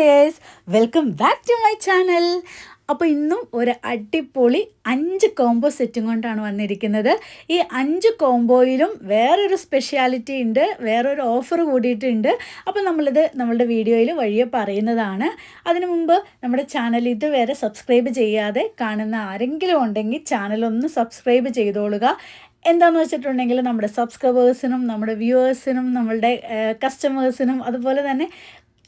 Days welcome back to my channel അപ്പോൾ ഇന്നും ഒരു അടിപൊളി അഞ്ച് കോംബോ സെറ്റും കൊണ്ടാണ് വന്നിരിക്കുന്നത്. ഈ അഞ്ച് കോംബോയിലും വേറൊരു സ്പെഷ്യാലിറ്റി ഉണ്ട് വേറൊരു ഓഫർ കൂടിയിട്ടുണ്ട്. അപ്പോൾ നമ്മളിത് നമ്മളുടെ വീഡിയോയിൽ വഴിയെ പറയുന്നതാണ്. അതിനു മുമ്പ് നമ്മുടെ ചാനൽ ഇതുവരെ സബ്സ്ക്രൈബ് ചെയ്യാതെ കാണുന്ന ആരെങ്കിലും ഉണ്ടെങ്കിൽ ചാനലൊന്ന് സബ്സ്ക്രൈബ് ചെയ്തോളുക. എന്താണെന്ന് വെച്ചിട്ടുണ്ടെങ്കിൽ നമ്മുടെ സബ്സ്ക്രൈബേഴ്സിനും നമ്മുടെ വ്യൂവേഴ്സിനും നമ്മളുടെ കസ്റ്റമേഴ്സിനും അതുപോലെ തന്നെ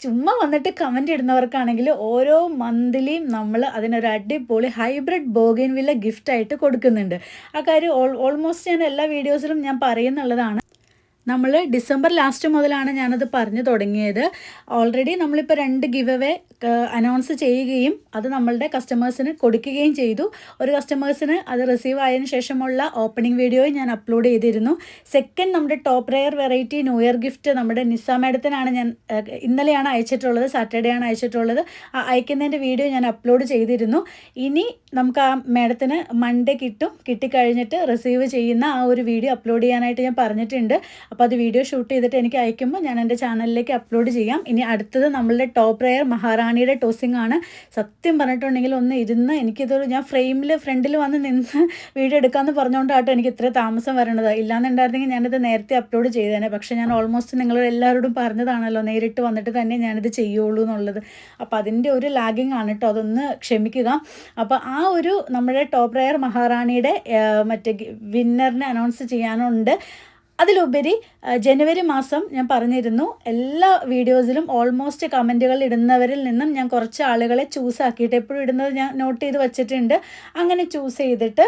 ചുമ്മാ വന്നിട്ട് കമന്റ് ഇടുന്നവർക്കാണെങ്കിൽ ഓരോ മന്ത്ലിയും നമ്മൾ അതിനൊരു അടിപൊളി ഹൈബ്രിഡ് ബോഗിൻ വില്ല ഗിഫ്റ്റായിട്ട് കൊടുക്കുന്നുണ്ട്. ആ കാര്യം ഓൾ ഓൾമോസ്റ്റ് ഞാൻ എല്ലാ വീഡിയോസിലും ഞാൻ പറയുന്നുള്ളതാണ്. നമ്മൾ ഡിസംബർ ലാസ്റ്റ് മുതലാണ് ഞാനത് പറഞ്ഞു തുടങ്ങിയത്. ഓൾറെഡി നമ്മളിപ്പോൾ രണ്ട് ഗിവ് അവേ അനൗൺസ് ചെയ്യുകയും അത് നമ്മളുടെ കസ്റ്റമേഴ്സിന് കൊടുക്കുകയും ചെയ്തു. ഒരു കസ്റ്റമേഴ്സിന് അത് റിസീവ് ആയതിനു ശേഷമുള്ള ഓപ്പണിംഗ് വീഡിയോയും ഞാൻ അപ്ലോഡ് ചെയ്തിരുന്നു. സെക്കൻഡ് നമ്മുടെ top rare variety new year gift നമ്മുടെ നിസ മാഡത്തിനാണ് ഞാൻ ഇന്നലെയാണ് അയച്ചിട്ടുള്ളത് സാറ്റർഡേ ആണ് അയച്ചിട്ടുള്ളത്. ആ അയക്കുന്നതിന്റെ വീഡിയോ ഞാൻ അപ്ലോഡ് ചെയ്തിരുന്നു. ഇനി നമുക്ക് ആ മാഡത്തിന് മൺഡേ കിട്ടും. കിട്ടിക്കഴിഞ്ഞിട്ട് റിസീവ് ചെയ്യുന്ന ആ ഒരു വീഡിയോ അപ്ലോഡ് ചെയ്യാനായിട്ട് ഞാൻ പറഞ്ഞിട്ടുണ്ട്. അപ്പോൾ അത് വീഡിയോ ഷൂട്ട് ചെയ്തിട്ട് എനിക്ക് അയക്കുമ്പോൾ ഞാൻ എന്റെ ചാനലിലേക്ക് അപ്ലോഡ് ചെയ്യാം. ഇനി അടുത്തത് നമ്മളുടെ ടോപ്പ് റെയർ മഹാറാണിയുടെ ടോസിംഗ് ആണ്. സത്യം പറഞ്ഞിട്ടുണ്ടെങ്കിൽ ഒന്ന് ഇരുന്ന് എനിക്കിതൊരു ഞാൻ ഫ്രെയിമിൽ ഫ്രണ്ടിൽ വന്ന് നിന്ന് വീഡിയോ എടുക്കാമെന്ന് പറഞ്ഞുകൊണ്ടാട്ടോ എനിക്ക് ഇത്ര താമസം വരണത്. ഇല്ലാന്നുണ്ടായിരുന്നെങ്കിൽ ഞാനിത് നേരത്തെ അപ്ലോഡ് ചെയ്തേനെ. പക്ഷേ ഞാൻ ഓൾമോസ്റ്റ് നിങ്ങൾ എല്ലാവരോടും പറഞ്ഞതാണല്ലോ. നേരിട്ട് വന്നിട്ട് തന്നെ ഞാനിത് ചെയ്യുള്ളൂ എന്നുള്ളത്. അപ്പോൾ അതിന്റെ ഒരു ലാഗിങ് ആണ് കേട്ടോ. അതൊന്ന് ക്ഷമിക്കുക. അപ്പോൾ ആ ഒരു നമ്മുടെ ടോപ്പ് റെയർ മഹാറാണിയുടെ മറ്റേ വിന്നറിനെ അനൗൺസ് ചെയ്യാനുണ്ട്. അതിലുപരി ജനുവരി മാസം ഞാൻ പറഞ്ഞിരുന്നു എല്ലാ വീഡിയോസിലും ഓൾമോസ്റ്റ് കമന്റുകൾ ഇടുന്നവരിൽ നിന്നും ഞാൻ കുറച്ച് ആളുകളെ ചൂസ് ആക്കിയിട്ട് എപ്പോഴും ഇടുന്നത് ഞാൻ നോട്ട് ചെയ്ത് വച്ചിട്ടുണ്ട്. അങ്ങനെ ചൂസ് ചെയ്തിട്ട്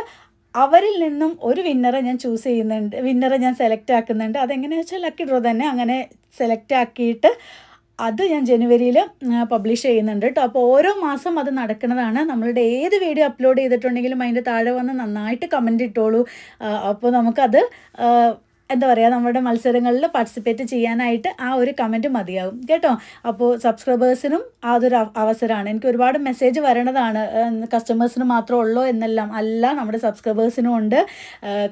അവരിൽ നിന്നും ഒരു വിന്നറെ ഞാൻ ചൂസ് ചെയ്യുന്നുണ്ട് വിന്നറെ ഞാൻ സെലക്ട് ആക്കുന്നുണ്ട്. അതെങ്ങനെയാണെന്ന് വെച്ചാൽ ലക്കി ഡ്രോ തന്നെ. അങ്ങനെ സെലക്ട് ആക്കിയിട്ട് അത് ഞാൻ ജനുവരിയിൽ പബ്ലിഷ് ചെയ്യുന്നുണ്ട് കേട്ടോ അപ്പോൾ ഓരോ മാസം അത് നടക്കുന്നതാണ്. നമ്മളുടെ ഏത് വീഡിയോ അപ്ലോഡ് ചെയ്തിട്ടുണ്ടെങ്കിലും അതിന്റെ താഴെ വന്ന് നന്നായിട്ട് കമന്റ് ഇട്ടോളൂ. അപ്പോൾ നമുക്കത് എന്താ പറയുക നമ്മുടെ മത്സരങ്ങളിൽ പാർട്ടിസിപ്പേറ്റ് ചെയ്യാനായിട്ട് ആ ഒരു കമന്റ് മതിയാകും. കേട്ടോ? അപ്പോൾ സബ്സ്ക്രൈബേഴ്സിനും അതൊരു അവസരമാണ്. എനിക്ക് ഒരുപാട് മെസ്സേജ് വരണതാണ്. കസ്റ്റമേഴ്സിന് മാത്രമേ ഉള്ളൂ എന്നെല്ലാം. അല്ല നമ്മുടെ സബ്സ്ക്രൈബേഴ്സിനും ഉണ്ട്.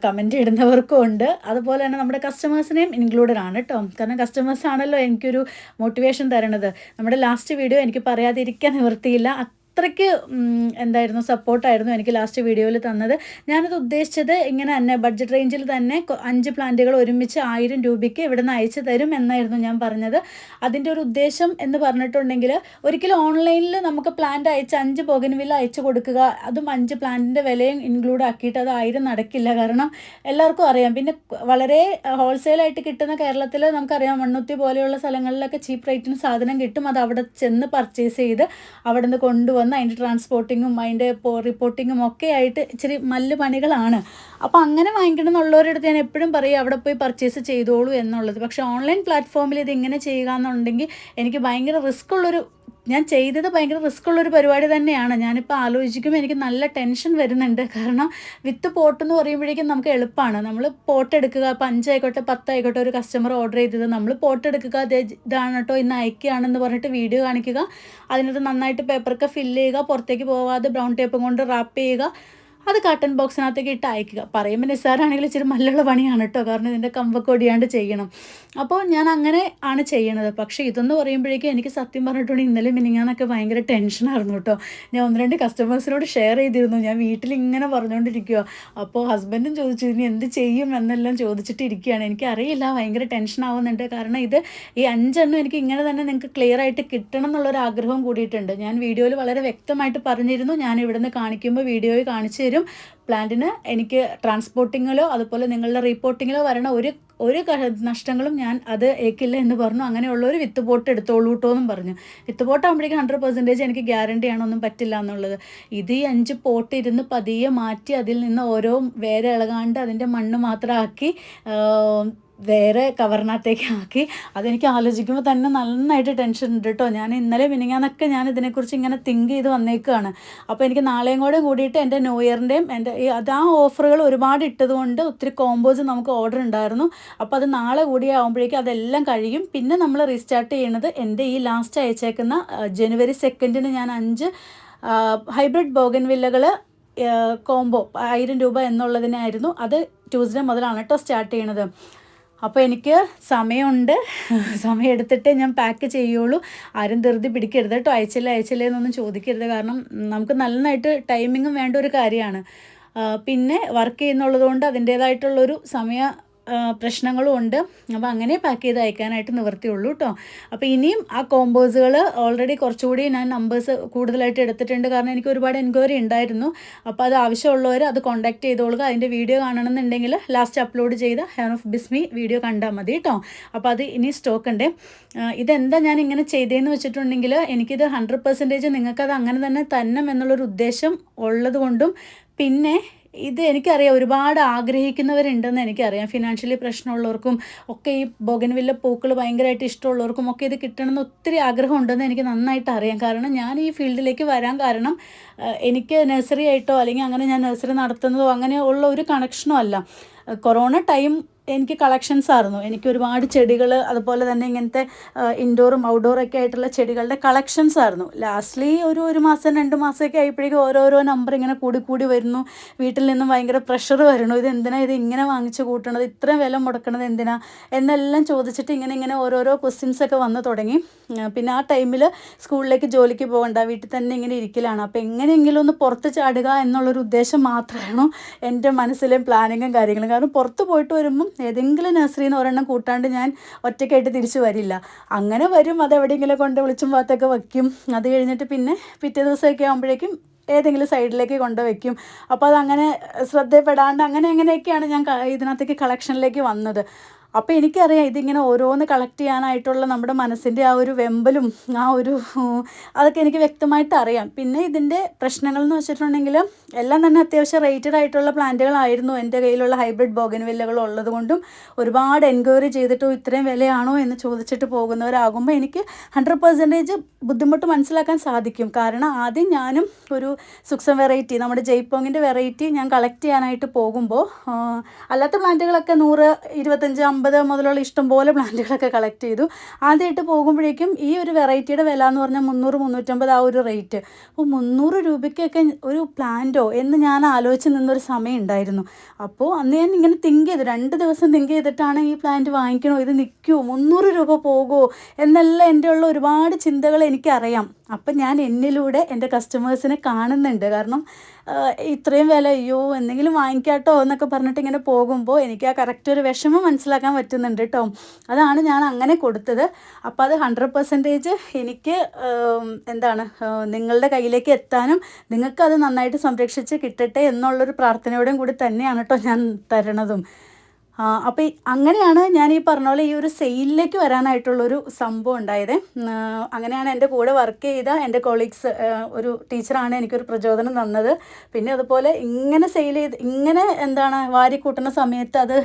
കമന്റ് ഇടുന്നവർക്കും ഉണ്ട്. അതുപോലെ തന്നെ നമ്മുടെ കസ്റ്റമേഴ്സിനെയും ഇൻക്ലൂഡഡ് ആണ് കേട്ടോ. കാരണം കസ്റ്റമേഴ്സ് ആണല്ലോ എനിക്കൊരു മോട്ടിവേഷൻ തരണത്. നമ്മുടെ ലാസ്റ്റ് വീഡിയോ എനിക്ക് പറയാതിരിക്കാൻ നിവൃത്തിയില്ല. അത്രയ്ക്ക് എന്തായിരുന്നു സപ്പോർട്ടായിരുന്നു എനിക്ക് ലാസ്റ്റ് വീഡിയോയിൽ തന്നത്. ഞാനത് ഉദ്ദേശിച്ചത് ഇങ്ങനെ തന്നെ ബഡ്ജറ്റ് റേഞ്ചിൽ തന്നെ അഞ്ച് പ്ലാന്റുകൾ ഒരുമിച്ച് ആയിരം രൂപയ്ക്ക് ഇവിടെ നിന്ന് അയച്ചു തരും എന്നായിരുന്നു ഞാൻ പറഞ്ഞത്. അതിന്റെ ഒരു ഉദ്ദേശം എന്ന് പറഞ്ഞിട്ടുണ്ടെങ്കിൽ ഒരിക്കലും ഓൺലൈനിൽ നമുക്ക് പ്ലാന്റ് അയച്ച് അഞ്ച് ബോഗൻവില്ല അയച്ചു കൊടുക്കുക അതും അഞ്ച് പ്ലാന്റിന്റെ വിലയും ഇൻക്ലൂഡ് ആക്കിയിട്ട് അത് ആയിരം നടക്കില്ല. കാരണം എല്ലാവർക്കും അറിയാം പിന്നെ വളരെ ഹോൾസെയിലായിട്ട് കിട്ടുന്ന കേരളത്തിൽ നമുക്കറിയാം മണ്ണുത്തി പോലെയുള്ള സ്ഥലങ്ങളിലൊക്കെ ചീപ്പ് റേറ്റിന് സാധനം കിട്ടും. അത് അവിടെ ചെന്ന് പർച്ചേസ് ചെയ്ത് അവിടെ നിന്ന് കൊണ്ടുവന്ന് അതിന്റെ ട്രാൻസ്പോർട്ടിങ്ങും അതിന്റെ റിപ്പോർട്ടിങ്ങും ഒക്കെ ആയിട്ട് ഇച്ചിരി മല്ല് പണികളാണ്. അപ്പോൾ അങ്ങനെ വാങ്ങിക്കണം എന്നുള്ളവരടുത്ത് ഞാൻ എപ്പോഴും പറയും അവിടെ പോയി പർച്ചേസ് ചെയ്തോളൂ എന്നുള്ളത്. പക്ഷേ ഓൺലൈൻ പ്ലാറ്റ്ഫോമിൽ ഇത് ഇങ്ങനെ ചെയ്യുക എന്നുണ്ടെങ്കിൽ എനിക്ക് ഭയങ്കര റിസ്ക് ഉള്ളൊരു ഞാൻ ചെയ്തത് ഭയങ്കര റിസ്ക് ഉള്ളൊരു പരിപാടി തന്നെയാണ്. ഞാനിപ്പോൾ ആലോചിക്കുമ്പോൾ എനിക്ക് നല്ല ടെൻഷൻ വരുന്നുണ്ട്. കാരണം വിത്ത് പോട്ട് എന്ന് പറയുമ്പോഴേക്കും നമുക്ക് എളുപ്പമാണ് നമ്മൾ പോട്ട് എടുക്കുക ഇപ്പം അഞ്ചായിക്കോട്ടെ പത്തായിക്കോട്ടെ ഒരു കസ്റ്റമർ ഓർഡർ ചെയ്തത് നമ്മൾ പോട്ട് എടുക്കുക ഇതാണ് കേട്ടോ ഇന്ന് അയക്കുകയാണെന്ന് പറഞ്ഞിട്ട് വീഡിയോ കാണിക്കുക. അതിനകത്ത് നന്നായിട്ട് പേപ്പറൊക്കെ ഫില്ല് ചെയ്യുക പുറത്തേക്ക് പോവാതെ ബ്രൗൺ ടേപ്പും കൊണ്ട് റാപ്പ് ചെയ്യുക. അത് കാട്ടൺ ബോക്സിനകത്തേക്ക് ഇട്ട് അയക്കുക. പറയുമ്പോൾ നിസ്സാരാണെങ്കിൽ ഇച്ചിരി മല്ലുള്ള പണിയാണ് കേട്ടോ കാരണം ഇതിന്റെ കമ്പൊക്കെ ഒടിയാണ്ട് ചെയ്യണം. അപ്പോൾ ഞാൻ അങ്ങനെ ആണ് ചെയ്യണത്. പക്ഷേ ഇതെന്ന് പറയുമ്പോഴേക്കും എനിക്ക് സത്യം പറഞ്ഞിട്ടുണ്ടെങ്കിൽ ഇന്നലെ മിനിങ്ങാന്നൊക്കെ ഭയങ്കര ടെൻഷനായിരുന്നു കേട്ടോ ഞാൻ ഒന്ന് രണ്ട് കസ്റ്റമേഴ്സിനോട് ഷെയർ ചെയ്തിരുന്നു. ഞാൻ വീട്ടിൽ ഇങ്ങനെ പറഞ്ഞുകൊണ്ടിരിക്കുക അപ്പോൾ ഹസ്ബൻഡും ചോദിച്ചു ഇനി എന്ത് ചെയ്യും? എന്നെല്ലാം ചോദിച്ചിട്ടിരിക്കുകയാണ്. എനിക്കറിയില്ല ഭയങ്കര ടെൻഷൻ ആവുന്നുണ്ട്. കാരണം ഇത് ഈ അഞ്ചെണ്ണം എനിക്ക് ഇങ്ങനെ തന്നെ നിങ്ങൾക്ക് ക്ലിയർ ആയിട്ട് കിട്ടണം എന്നുള്ളൊരു ആഗ്രഹവും കൂടിയിട്ടുണ്ട്. ഞാൻ വീഡിയോയിൽ വളരെ വ്യക്തമായിട്ട് പറഞ്ഞിരുന്നു. ഞാൻ ഇവിടുന്ന് കാണിക്കുമ്പോൾ വീഡിയോയിൽ കാണിച്ചു തരും പ്ലാന്റിന് എനിക്ക് ട്രാൻസ്പോർട്ടിങ്ങിലോ അതുപോലെ നിങ്ങളുടെ റിപ്പോർട്ടിങ്ങിലോ വരണ ഒരു ഒരു നഷ്ടങ്ങളും ഞാൻ അത് ഏക്കില്ല എന്ന് പറഞ്ഞു. അങ്ങനെയുള്ള ഒരു വിത്ത് പോട്ട് എടുത്തോളൂ കേട്ടോ എന്നും പറഞ്ഞു. വിത്ത് പോട്ട് ആകുമ്പോഴേക്കും ഹൺഡ്രഡ് പെർസെന്റേജ് എനിക്ക് ഗ്യാരണ്ടി ആണൊന്നും പറ്റില്ല എന്നുള്ളത്. ഇത് ഈ അഞ്ച് പോട്ട് ഇരുന്ന് പതിയെ മാറ്റി അതിൽ നിന്ന് ഓരോ വേറെ ഇളകാണ്ട് അതിന്റെ മണ്ണ് മാത്രം ആക്കി ആ, വേറെ കവറിനകത്തേക്ക് ആക്കി. അതെനിക്ക് ആലോചിക്കുമ്പോൾ തന്നെ നന്നായിട്ട് ടെൻഷൻ ഉണ്ട് കേട്ടോ ഞാൻ ഇന്നലെ മിനിങ്ങാന്നൊക്കെ ഞാൻ ഇതിനെക്കുറിച്ച് ഇങ്ങനെ തിങ്ക് ചെയ്ത് വന്നേക്കുകയാണ് അപ്പോൾ എനിക്ക് നാളെയും കൂടെ കൂടിയിട്ട് എന്റെ ന്യൂ ഇയറിന്റെയും എന്റെ അത് ആ ഓഫറുകൾ ഒരുപാട് ഇട്ടതുകൊണ്ട് ഒത്തിരി കോമ്പോസ് നമുക്ക് ഓർഡർ ഉണ്ടായിരുന്നു. അപ്പോൾ അത് നാളെ കൂടി ആകുമ്പോഴേക്കും അതെല്ലാം കഴിയും. പിന്നെ നമ്മൾ റീസ്റ്റാർട്ട് ചെയ്യുന്നത് എന്റെ ഈ ലാസ്റ്റ് അയച്ചേക്കുന്ന ജനുവരി സെക്കൻഡിന് ഞാൻ അഞ്ച് ഹൈബ്രിഡ് ബോഗൻ വില്ലകൾ കോംബോ ആയിരം രൂപ എന്നുള്ളതിനായിരുന്നു. അത് ട്യൂസ്ഡേ മുതലാണ് കേട്ടോ സ്റ്റാർട്ട് ചെയ്യണത്. അപ്പോൾ എനിക്ക് സമയമുണ്ട്. സമയം എടുത്തിട്ടേ ഞാൻ പാക്ക് ചെയ്യുള്ളൂ. ആരും ധൃതി പിടിക്കരുത് കേട്ടോ. അയച്ചില്ല അയച്ചില്ല എന്നൊന്നും ചോദിക്കരുത്. കാരണം നമുക്ക് നന്നായിട്ട് ടൈമിങ്ങും വേണ്ട ഒരു കാര്യമാണ്. പിന്നെ വർക്ക് ചെയ്യുന്നുള്ളത് കൊണ്ട് അതിന്റേതായിട്ടുള്ളൊരു സമയ പ്രശ്നങ്ങളും ഉണ്ട്. അപ്പോൾ അങ്ങനെ പാക്ക് ചെയ്ത് അയക്കാനായിട്ട് നിവർത്തിയുള്ളൂ കേട്ടോ അപ്പോൾ ഇനിയും ആ കോമ്പോസുകൾ ഓൾറെഡി കുറച്ചുകൂടി ഞാൻ നമ്പേഴ്സ് കൂടുതലായിട്ട് എടുത്തിട്ടുണ്ട്. കാരണം എനിക്ക് ഒരുപാട് എൻക്വയറി ഉണ്ടായിരുന്നു. അപ്പോൾ അത് ആവശ്യമുള്ളവർ അത് കോൺടാക്ട് ചെയ്തോളുക. അതിന്റെ വീഡിയോ കാണണമെന്നുണ്ടെങ്കിൽ ലാസ്റ്റ് അപ്ലോഡ് ചെയ്ത ഹെയർ ഓഫ് ബിസ്മി വീഡിയോ കണ്ടാൽ മതി കേട്ടോ അപ്പോൾ അത് ഇനി സ്റ്റോക്ക് ഉണ്ട്. ഇതെന്താ ഞാൻ ഇങ്ങനെ ചെയ്തതെന്ന് വെച്ചിട്ടുണ്ടെങ്കിൽ എനിക്കിത് ഹൺഡ്രഡ് പെർസെന്റേജ് നിങ്ങൾക്കത് അങ്ങനെ തന്നെ തന്നം എന്നുള്ളൊരു ഉദ്ദേശം ഉള്ളതുകൊണ്ടും പിന്നെ ഇത് എനിക്കറിയാം. ഒരുപാട് ആഗ്രഹിക്കുന്നവരുണ്ടെന്ന് എനിക്കറിയാം. ഫിനാൻഷ്യലി പ്രശ്നമുള്ളവർക്കും ഒക്കെ ഈ ബൊഗൻവില്ല പൂക്കൾ ഭയങ്കരമായിട്ട് ഇഷ്ടമുള്ളവർക്കും ഒക്കെ ഇത് കിട്ടണമെന്ന് ഒത്തിരി ആഗ്രഹം ഉണ്ടെന്ന് എനിക്ക് നന്നായിട്ട് അറിയാം. കാരണം ഞാൻ ഈ ഫീൽഡിലേക്ക് വരാൻ കാരണം എനിക്ക് നഴ്സറി ആയിട്ടോ അല്ലെങ്കിൽ അങ്ങനെ ഞാൻ നഴ്സറി നടത്തുന്നതോ അങ്ങനെ ഉള്ള ഒരു കണക്ഷനോ അല്ല. കൊറോണ ടൈം എനിക്ക് കളക്ഷൻസ് ആയിരുന്നു. എനിക്ക് ഒരുപാട് ചെടികൾ അതുപോലെ തന്നെ ഇങ്ങനത്തെ ഇൻഡോറും ഔട്ട്ഡോറും ഒക്കെ ആയിട്ടുള്ള ചെടികളുടെ കളക്ഷൻസ് ആയിരുന്നു. ലാസ്റ്റ്ലി ഒരു ഒരു മാസം രണ്ട് മാസമൊക്കെ ആയപ്പോഴേക്കും ഓരോരോ നമ്പർ ഇങ്ങനെ കൂടി കൂടി വരുന്നു. വീട്ടിൽ നിന്നും ഭയങ്കര പ്രഷർ വരുന്നു. ഇത് എന്തിനാ ഇത് ഇങ്ങനെ വാങ്ങിച്ച് കൂട്ടണത്? ഇത്രയും വില മുടക്കണത് എന്തിനാ? എന്നെല്ലാം ചോദിച്ചിട്ട് ഇങ്ങനെ ഇങ്ങനെ ഓരോരോ ക്വസ്റ്റ്യൻസ് ഒക്കെ വന്നു തുടങ്ങി. പിന്നെ ആ ടൈമിൽ സ്കൂളിലേക്ക് ജോലിക്ക് പോകണ്ട വീട്ടിൽ തന്നെ ഇങ്ങനെ ഇരിക്കലാണ്. അപ്പോൾ എങ്ങനെയെങ്കിലും ഒന്ന് പുറത്ത് ചാടുക എന്നുള്ളൊരു ഉദ്ദേശം മാത്രമാണ് എന്റെ മനസ്സിലെ പ്ലാനിങ്ങും കാര്യങ്ങളും. കാരണം പുറത്ത് പോയിട്ട് വരുമ്പം ഏതെങ്കിലും നഴ്സറിയിൽ നിന്ന് ഒരെണ്ണം കൂട്ടാണ്ട് ഞാൻ ഒറ്റയ്ക്കായിട്ട് തിരിച്ചു വരില്ല. അങ്ങനെ വരും അത് എവിടെയെങ്കിലും കൊണ്ട് വിളിച്ചും ഭാഗത്തൊക്കെ വയ്ക്കും. അത് കഴിഞ്ഞിട്ട് പിന്നെ പിറ്റേ ദിവസമൊക്കെ ആകുമ്പോഴേക്കും ഏതെങ്കിലും സൈഡിലേക്ക് കൊണ്ടുവയ്ക്കും അപ്പോൾ അതങ്ങനെ ശ്രദ്ധപ്പെടാണ്ട് അങ്ങനെ എങ്ങനെയൊക്കെയാണ് ഞാൻ ഇതിനകത്തേക്ക് കളക്ഷനിലേക്ക് വന്നത്. അപ്പോൾ എനിക്കറിയാം ഇതിങ്ങനെ ഓരോന്ന് കളക്ട് ചെയ്യാനായിട്ടുള്ള നമ്മുടെ മനസ്സിന്റെ ആ ഒരു വെമ്പലും ആ ഒരു അതൊക്കെ എനിക്ക് വ്യക്തമായിട്ട് അറിയാം. പിന്നെ ഇതിന്റെ പ്രശ്നങ്ങൾ എന്ന് വെച്ചിട്ടുണ്ടെങ്കിൽ എല്ലാം തന്നെ അത്യാവശ്യം റേറ്റഡ് ആയിട്ടുള്ള പ്ലാന്റുകളായിരുന്നു എന്റെ കയ്യിലുള്ള ഹൈബ്രിഡ് ബോഗൻവില്ലകൾ ഉള്ളത് കൊണ്ടും. ഒരുപാട് എൻക്വയറി ചെയ്തിട്ടും ഇത്രയും വിലയാണോ എന്ന് ചോദിച്ചിട്ട് പോകുന്നവരാകുമ്പോൾ എനിക്ക് ഹൺഡ്രഡ് പെർസെന്റേജ് ബുദ്ധിമുട്ട് മനസ്സിലാക്കാൻ സാധിക്കും. കാരണം ആദ്യം ഞാനും ഒരു സുക്സം വെറൈറ്റി നമ്മുടെ ജയ്പോങ്ങിന്റെ വെറൈറ്റി ഞാൻ കളക്ട് ചെയ്യാനായിട്ട് പോകുമ്പോൾ അല്ലാത്ത പ്ലാന്റുകളൊക്കെ നൂറ് ഇരുപത്തഞ്ച് അമ്പത് മുതലുള്ള ഇഷ്ടംപോലെ പ്ലാന്റുകളൊക്കെ കളക്ട് ചെയ്തു. ആദ്യമായിട്ട് പോകുമ്പോഴേക്കും ഈ ഒരു വെറൈറ്റിയുടെ വില എന്ന് പറഞ്ഞാൽ മുന്നൂറ് മുന്നൂറ്റമ്പത് ആ ഒരു റേറ്റ് അപ്പോൾ മുന്നൂറ് രൂപയ്ക്കൊക്കെ ഒരു പ്ലാന്റോ എന്ന് ഞാൻ ആലോചിച്ച് നിന്നൊരു സമയം ഉണ്ടായിരുന്നു. അപ്പോൾ അന്ന് ഞാൻ ഇങ്ങനെ തിങ്ക് ചെയ്തു. രണ്ട് ദിവസം തിങ്ക് ചെയ്തിട്ടാണ് ഈ പ്ലാന്റ് വാങ്ങിക്കണോ ഇത് നിൽക്കുമോ മുന്നൂറ് രൂപ പോകുമോ എന്നെല്ലാം എന്റെ ഉള്ള ഒരുപാട് ചിന്തകൾ എനിക്കറിയാം. അപ്പം ഞാൻ എന്നിലൂടെ എന്റെ കസ്റ്റമേഴ്സിനെ കാണുന്നുണ്ട്. കാരണം ഇത്രയും വില അയ്യോ എന്തെങ്കിലും വാങ്ങിക്കാട്ടോ എന്നൊക്കെ പറഞ്ഞിട്ട് ഇങ്ങനെ പോകുമ്പോൾ എനിക്ക് ആ കറക്റ്റ് ഒരു വിഷമം മനസ്സിലാക്കാൻ പറ്റുന്നുണ്ട് കേട്ടോ അതാണ് ഞാൻ അങ്ങനെ കൊടുത്തത്. അപ്പോൾ അത് ഹൺഡ്രഡ് പെർസെന്റേജ് എനിക്ക് എന്താണ് നിങ്ങളുടെ കയ്യിലേക്ക് എത്താനും നിങ്ങൾക്ക് അത് നന്നായിട്ട് സംരക്ഷിച്ച് കിട്ടട്ടെ എന്നുള്ളൊരു പ്രാർത്ഥനയോടും കൂടി തന്നെയാണ് കേട്ടോ ഞാൻ തരണതും. അപ്പോൾ അങ്ങനെയാണ് ഞാൻ ഈ പറഞ്ഞ പോലെ ഈ ഒരു സെയിലിലേക്ക് വരാനായിട്ടുള്ളൊരു സംഭവം ഉണ്ടായത്. അങ്ങനെയാണ് എന്റെ കൂടെ വർക്ക് ചെയ്ത എന്റെ കൊളീഗ്സ് ഒരു ടീച്ചറാണ് എനിക്കൊരു പ്രചോദനം തന്നത്. പിന്നെ അതുപോലെ ഇങ്ങനെ സെയിൽ ചെയ്ത് ഇങ്ങനെ എന്താണ് വാരി കൂട്ടുന്ന സമയത്ത് അത്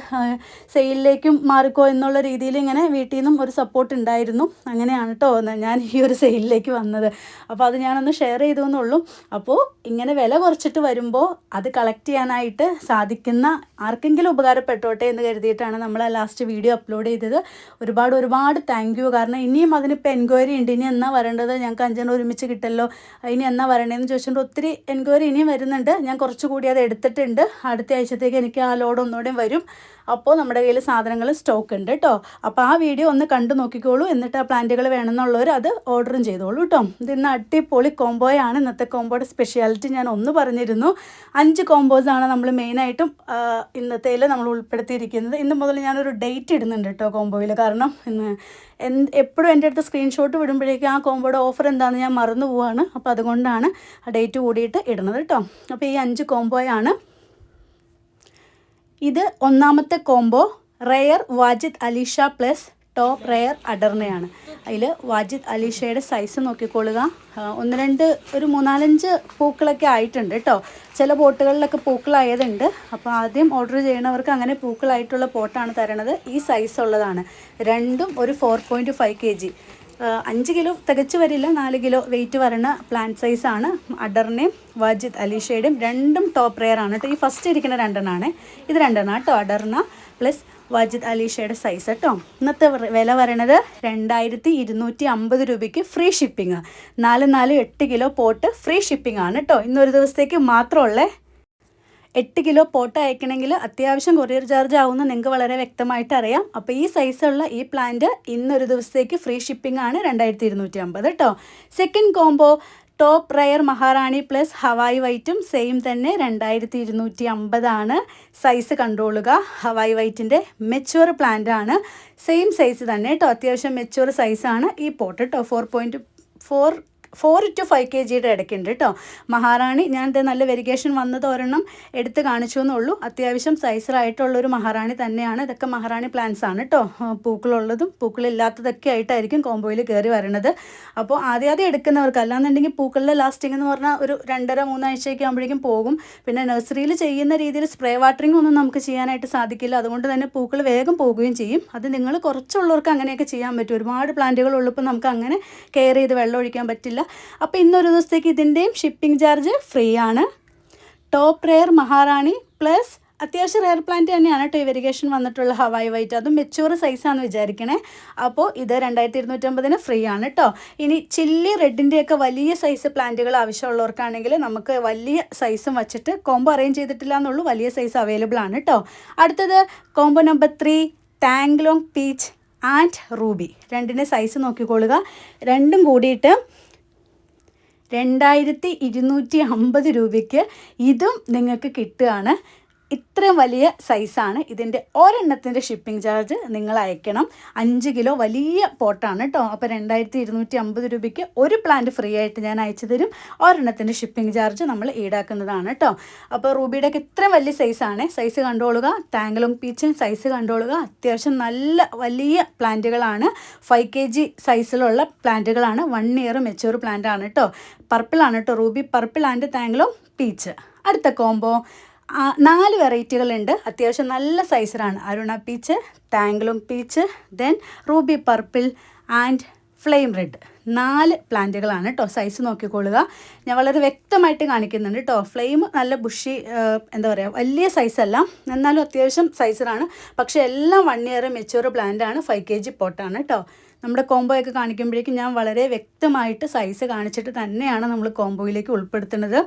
സെയിലിലേക്കും മാറിക്കോ എന്നുള്ള രീതിയിൽ ഇങ്ങനെ വീട്ടിൽ നിന്നും ഒരു സപ്പോർട്ട് ഉണ്ടായിരുന്നു. അങ്ങനെയാണ് കേട്ടോ ഞാൻ ഈ ഒരു സെയിലിലേക്ക് വന്നത്. അപ്പോൾ അത് ഞാനൊന്ന് ഷെയർ ചെയ്തു എന്നുള്ളൂ. അപ്പോൾ ഇങ്ങനെ വില കുറച്ചിട്ട് വരുമ്പോൾ അത് കളക്ട് ചെയ്യാനായിട്ട് സാധിക്കുന്ന ആർക്കെങ്കിലും ഉപകാരപ്പെട്ടോട്ടെ എന്ന് കരുതിയിട്ടാണ് നമ്മൾ ആ ലാസ്റ്റ് വീഡിയോ അപ്ലോഡ് ചെയ്തത്. ഒരുപാട് ഒരുപാട് താങ്ക് യു കാരണം ഇനിയും അതിനിപ്പോൾ എൻക്വയറി ഉണ്ട്. ഇനി എന്നാ വരേണ്ടത്? ഞങ്ങൾക്ക് അഞ്ചെണ്ണം ഒരുമിച്ച് കിട്ടല്ലോ. ഇനി എന്നാ വരേണ്ടതെന്ന് ചോദിച്ചുകൊണ്ട് ഒത്തിരി എൻക്വയറി ഇനിയും വരുന്നുണ്ട്. ഞാൻ കുറച്ചുകൂടി അത് എടുത്തിട്ടുണ്ട്. അടുത്ത ആഴ്ചത്തേക്ക് എനിക്ക് ആ ലോഡ് ഒന്നുകൂടെയും വരും. അപ്പോൾ നമ്മുടെ കയ്യിൽ സാധനങ്ങൾ സ്റ്റോക്ക് ഉണ്ട് കേട്ടോ അപ്പോൾ ആ വീഡിയോ ഒന്ന് കണ്ടു നോക്കിക്കോളൂ. എന്നിട്ട് ആ പ്ലാന്റുകൾ വേണമെന്നുള്ളവർ അത് ഓർഡറും ചെയ്തോളൂ കേട്ടോ ഇത് ഇന്ന് അടിപൊളി കോംബോയാണ് ഇന്നത്തെ കോംബോയുടെ സ്പെഷ്യാലിറ്റി ഞാൻ ഒന്ന് പറഞ്ഞിരുന്നു. അഞ്ച് കോംബോസാണ് നമ്മൾ മെയിനായിട്ടും ഇന്നത്തേൽ നമ്മൾ ഉൾപ്പെടുത്തിയിരിക്കുന്നത്. ഇന്ന് മുതൽ ഞാനൊരു ഡേറ്റ് ഇടുന്നുണ്ട് കേട്ടോ കോംബോയിൽ കാരണം ഇന്ന് എന്ത് എപ്പോഴും എന്റെ അടുത്ത് സ്ക്രീൻഷോട്ട് വിടുമ്പോഴേക്കും ആ കോംബോയുടെ ഓഫർ എന്താണെന്ന് ഞാൻ മറന്നു പോവാണ്. അപ്പോൾ അതുകൊണ്ടാണ് ആ ഡേറ്റ് കൂടിയിട്ട് ഇടുന്നത് കേട്ടോ അപ്പോൾ ഈ അഞ്ച് കോംബോയാണ്. ഇത് ഒന്നാമത്തെ combo rare Wajid Alisha plus top rare അഡർണയാണ് അതിൽ വാജിദ് അലീഷയുടെ സൈസ് നോക്കിക്കൊള്ളുക. ഒന്ന് രണ്ട് ഒരു മൂന്നാലഞ്ച് പൂക്കളൊക്കെ ആയിട്ടുണ്ട് കേട്ടോ ചില പോട്ടുകളിലൊക്കെ പൂക്കളായതുണ്ട്. അപ്പോൾ ആദ്യം ഓർഡർ ചെയ്യണവർക്ക് അങ്ങനെ പൂക്കളായിട്ടുള്ള പോട്ടാണ് തരണത്. ഈ സൈസ് ഉള്ളതാണ്. രണ്ടും ഒരു four point five K G അഞ്ച് കിലോ തികച്ചു വരില്ല. നാല് കിലോ വെയിറ്റ് വരണ പ്ലാന്റ് സൈസാണ് അഡറിനെയും വാജിദ് അലീഷയുടെയും. രണ്ടും ടോപ്പ് റെയർ ആണ് കേട്ടോ ഈ ഫസ്റ്റ് ഇരിക്കുന്ന രണ്ടെണ്ണമാണ് ഇത് രണ്ടെണ്ണം കേട്ടോ അഡർന പ്ലസ് വാജിദ് അലീഷയുടെ സൈസ് കേട്ടോ ഇന്നത്തെ വില പറയണത് രണ്ടായിരത്തി ഇരുന്നൂറ്റി അമ്പത് രൂപയ്ക്ക് ഫ്രീ ഷിപ്പിംഗ് നാല് നാല് എട്ട് കിലോ പോട്ട് ഫ്രീ ഷിപ്പിംഗ് ആണ് കേട്ടോ ഇന്നൊരു ദിവസത്തേക്ക് മാത്രമുള്ളേ. എട്ട് കിലോ പോട്ട് അയക്കണമെങ്കിൽ അത്യാവശ്യം കൊറിയർ ചാർജ് ആവുമെന്ന് നിങ്ങൾക്ക് വളരെ വ്യക്തമായിട്ട് അറിയാം. അപ്പോൾ ഈ സൈസുള്ള ഈ പ്ലാന്റ് ഇന്നൊരു ദിവസത്തേക്ക് ഫ്രീ ഷിപ്പിംഗ് ആണ് രണ്ടായിരത്തി ഇരുന്നൂറ്റി അമ്പത് കേട്ടോ second combo top rare Maharani plus Hawaii വൈറ്റും സെയിം തന്നെ രണ്ടായിരത്തി ഇരുന്നൂറ്റി അമ്പതാണ് സൈസ് കണ്ടോളുക ഹവായ് വൈറ്റിന്റെ മെച്ചുവർ പ്ലാന്റ് ആണ്. സെയിം സൈസ് തന്നെ. കേട്ടോ അത്യാവശ്യം മെച്ചുവർ സൈസാണ് ഈ പോട്ട് കേട്ടോ four point four four two five K ജിയുടെ ഇടയ്ക്കുണ്ട് കേട്ടോ മഹാറാണി ഞാൻ ഇത് നല്ല വെരിഗേഷൻ വന്നത് ഒരെണ്ണം എടുത്ത് കാണിച്ചു എന്നുള്ളൂ. അത്യാവശ്യം സൈസറായിട്ടുള്ളൊരു മഹാറാണി തന്നെയാണ്. ഇതൊക്കെ മഹാറാണി പ്ലാന്റ്സ് ആണ് കേട്ടോ പൂക്കളുള്ളതും പൂക്കളില്ലാത്തതൊക്കെ ആയിട്ടായിരിക്കും കോമ്പോയിൽ കയറി വരണത്. അപ്പോൾ ആദ്യം ആദ്യം എടുക്കുന്നവർക്ക് അല്ലാന്നുണ്ടെങ്കിൽ പൂക്കളുടെ ലാസ്റ്റിംഗ് എന്ന് പറഞ്ഞാൽ ഒരു രണ്ടര മൂന്നാഴ്ചയൊക്കെ ആകുമ്പോഴേക്കും പോകും. പിന്നെ നഴ്സറിയിൽ ചെയ്യുന്ന രീതിയിൽ സ്പ്രേ വാട്ടറിംഗ് ഒന്നും നമുക്ക് ചെയ്യാനായിട്ട് സാധിക്കില്ല. അതുകൊണ്ട് തന്നെ പൂക്കൾ വേഗം പോകുകയും ചെയ്യും. അത് നിങ്ങൾ കുറച്ചുള്ളവർക്ക് അങ്ങനെയൊക്കെ ചെയ്യാൻ പറ്റും. ഒരുപാട് പ്ലാന്റുകൾ ഉള്ളപ്പോൾ നമുക്ക് അങ്ങനെ കെയർ ചെയ്ത് വെള്ളം ഒഴിക്കാൻ പറ്റില്ല. അപ്പോൾ ഇന്നൊരു ദിവസത്തേക്ക് ഇതിന്റെയും ഷിപ്പിംഗ് ചാർജ് ഫ്രീ ആണ്. ടോപ്പ് റെയർ മഹാറാണി പ്ലസ് അത്യാവശ്യം റെയർ പ്ലാന്റ് തന്നെയാണ് കേട്ടോ വെരിഗേഷൻ വന്നിട്ടുള്ള ഹവായി വൈറ്റ് അതും മെച്ചൂർ സൈസാണെന്ന് വിചാരിക്കണേ. അപ്പോൾ ഇത് രണ്ടായിരത്തി ഇരുന്നൂറ്റമ്പതിന് ഫ്രീ ആണ് കേട്ടോ ഇനി ചില്ലി റെഡിന്റെയൊക്കെ വലിയ സൈസ് പ്ലാന്റുകൾ ആവശ്യമുള്ളവർക്കാണെങ്കിൽ നമുക്ക് വലിയ സൈസും വച്ചിട്ട് കോംബോ അറേഞ്ച് ചെയ്തിട്ടില്ല എന്നുള്ളൂ. വലിയ സൈസ് അവൈലബിൾ ആണ് കേട്ടോ അടുത്തത് combo number three ടാങ്ലോങ് peach and ruby രണ്ടിന്റെ സൈസ് നോക്കിക്കൊള്ളുക. രണ്ടും കൂടിയിട്ട് രണ്ടായിരത്തി ഇരുന്നൂറ്റി അമ്പത് രൂപയ്ക്ക് ഇതും നിങ്ങൾക്ക് കിട്ടുകയാണ്. ഇത്രയും വലിയ സൈസാണ് ഇതിന്റെ ഒരെണ്ണത്തിന്റെ ഷിപ്പിംഗ് ചാർജ് നിങ്ങൾ അയക്കണം. അഞ്ച് കിലോ വലിയ പോട്ടാണ് കേട്ടോ അപ്പോൾ രണ്ടായിരത്തി ഇരുന്നൂറ്റി അമ്പത് രൂപയ്ക്ക് ഒരു പ്ലാന്റ് ഫ്രീ ആയിട്ട് ഞാൻ അയച്ചു തരും. ഒരെണ്ണത്തിന്റെ ഷിപ്പിംഗ് ചാർജ് നമ്മൾ ഈടാക്കുന്നതാണ് കേട്ടോ അപ്പോൾ റൂബിയുടെയൊക്കെ ഇത്രയും വലിയ സൈസാണ് സൈസ് കണ്ടോളുക. ടാങ്കിളും പീച്ചും സൈസ് കണ്ടോളുക. അത്യാവശ്യം നല്ല വലിയ പ്ലാന്റുകളാണ്. ഫൈവ് കെ ജി സൈസിലുള്ള പ്ലാന്റുകളാണ്. വൺ ഇയർ മെച്ചൂർ പ്ലാന്റ് ആണ് കേട്ടോ പർപ്പിളാണ് കേട്ടോ റൂബി പർപ്പിൾ ആൻഡ് താങ്കളും പീച്ച് അടുത്ത കോംബോ നാല് വെറൈറ്റികളുണ്ട്. അത്യാവശ്യം നല്ല സൈസിലാണ്. Aruna peach ടാങ്കിളും peach then ruby purple and flame red. നാല് പ്ലാന്റുകളാണ് കേട്ടോ സൈസ് നോക്കിക്കൊള്ളുക. ഞാൻ വളരെ വ്യക്തമായിട്ട് കാണിക്കുന്നുണ്ട് കേട്ടോ ഫ്ലെയിം നല്ല ബുഷി എന്താ പറയുക വലിയ സൈസല്ല. എന്നാലും അത്യാവശ്യം സൈസിലാണ്. പക്ഷേ എല്ലാം വൺ ഇയർ മെച്ചൂർ പ്ലാന്റാണ് ഫൈവ് കെ ജി പോട്ടാണ് കേട്ടോ നമ്മുടെ കോംബോയൊക്കെ കാണിക്കുമ്പോഴേക്കും ഞാൻ വളരെ വ്യക്തമായിട്ട് സൈസ് കാണിച്ചിട്ട് തന്നെയാണ് നമ്മൾ കോംബോയിലേക്ക് ഉൾപ്പെടുത്തുന്നത്.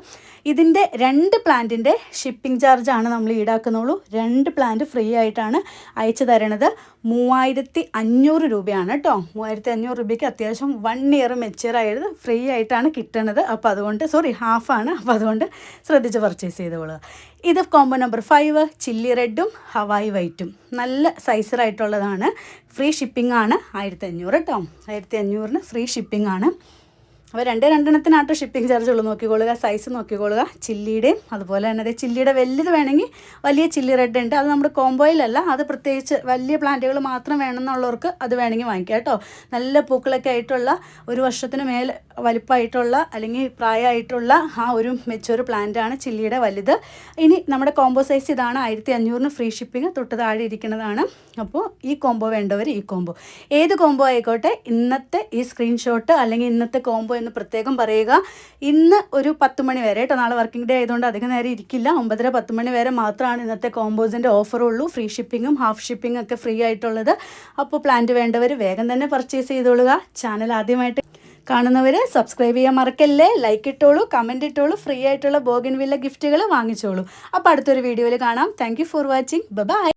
ഇതിന്റെ രണ്ട് പ്ലാന്റിന്റെ ഷിപ്പിംഗ് ചാർജാണ് നമ്മൾ ഈടാക്കുന്നുള്ളൂ. രണ്ട് പ്ലാന്റ് ഫ്രീ ആയിട്ടാണ് അയച്ചു തരണത്. മൂവായിരത്തി അഞ്ഞൂറ് രൂപയാണ് കേട്ടോ മൂവായിരത്തി അഞ്ഞൂറ് രൂപയ്ക്ക് അത്യാവശ്യം വൺ ഇയർ മെച്ചൂർ ആയത് ഫ്രീ ആയിട്ടാണ് കിട്ടണത്. അപ്പോൾ അതുകൊണ്ട് സോറി ഹാഫാണ് അപ്പോൾ അതുകൊണ്ട് ശ്രദ്ധിച്ച് പർച്ചേസ് ചെയ്തോളുക ഇത് കോംബോ നമ്പർ ഫൈവ് ചില്ലി റെഡും ഹവായി വൈറ്റും നല്ല സൈസറായിട്ടുള്ളതാണ് ഫ്രീ ഷിപ്പിംഗ് ആണ്. ആയിരത്തി അഞ്ഞൂറ് കേട്ടോ ആയിരത്തി അഞ്ഞൂറിന് ഫ്രീ ഷിപ്പിംഗ് ആണ്. അപ്പോൾ രണ്ട് രണ്ടെണ്ണത്തിനാട്ടോ ഷിപ്പിംഗ് ചാർജ് ഉള്ളൂ. നോക്കിക്കൊള്ളുക സൈസ് നോക്കിക്കൊള്ളുക ചില്ലിയുടെയും അതുപോലെ തന്നെ അതെ ചില്ലിയുടെ വലുത് വേണമെങ്കിൽ വലിയ ചില്ലി റെഡ് ഉണ്ട്. അത് നമ്മുടെ കോംബോയിലല്ല അത് പ്രത്യേകിച്ച് വലിയ പ്ലാന്റുകൾ മാത്രം വേണമെന്നുള്ളവർക്ക് അത് വേണമെങ്കിൽ വാങ്ങിക്കാം കേട്ടോ. നല്ല പൂക്കളൊക്കെ ആയിട്ടുള്ള ഒരു വർഷത്തിന് മേൽ വലിപ്പമായിട്ടുള്ള അല്ലെങ്കിൽ പ്രായമായിട്ടുള്ള ആ ഒരു മെച്ചൂർ പ്ലാന്റാണ് ചില്ലിയുടെ വലുത്. ഇനി നമ്മുടെ കോംബോ സൈസ് ഇതാണ് ആയിരത്തി അഞ്ഞൂറിന് ഫ്രീ ഷിപ്പിംഗ് തൊട്ട് താഴെ ഇരിക്കുന്നതാണ്. അപ്പോൾ ഈ കോംബോ വേണ്ടവർ ഈ കോംബോ ഏത് കോംബോ ആയിക്കോട്ടെ ഇന്നത്തെ ഈ സ്ക്രീൻഷോട്ട് അല്ലെങ്കിൽ ഇന്നത്തെ കോംബോ എന്ന് പ്രത്യേകം പറയുക. ഇന്ന് ഒരു പത്ത് മണി വരെ കേട്ടോ നാളെ വർക്കിംഗ് ഡേ ആയതുകൊണ്ട് അധികം നേരം ഇരിക്കില്ല. ഒമ്പതര പത്ത് മണി വരെ മാത്രമാണ് ഇന്നത്തെ കോമ്പോസിന്റെ ഓഫറുള്ളൂ ഫ്രീ ഷിപ്പിങ്ങും ഹാഫ് ഷിപ്പിംഗും ഒക്കെ ഫ്രീ ആയിട്ടുള്ളത്. അപ്പോൾ പ്ലാന്റ് വേണ്ടവർ വേഗം തന്നെ പർച്ചേസ് ചെയ്തോളുക. ചാനൽ ആദ്യമായിട്ട് കാണുന്നവർ സബ്സ്ക്രൈബ് ചെയ്യാൻ മറക്കല്ലേ? ലൈക്ക് ഇട്ടോളൂ കമന്റ് ഇട്ടോളൂ ഫ്രീ ആയിട്ടുള്ള ബോഗിൻ വില്ല ഗിഫ്റ്റുകൾ വാങ്ങിച്ചോളൂ. അപ്പോൾ അടുത്തൊരു വീഡിയോയിൽ കാണാം. Thank for watching bye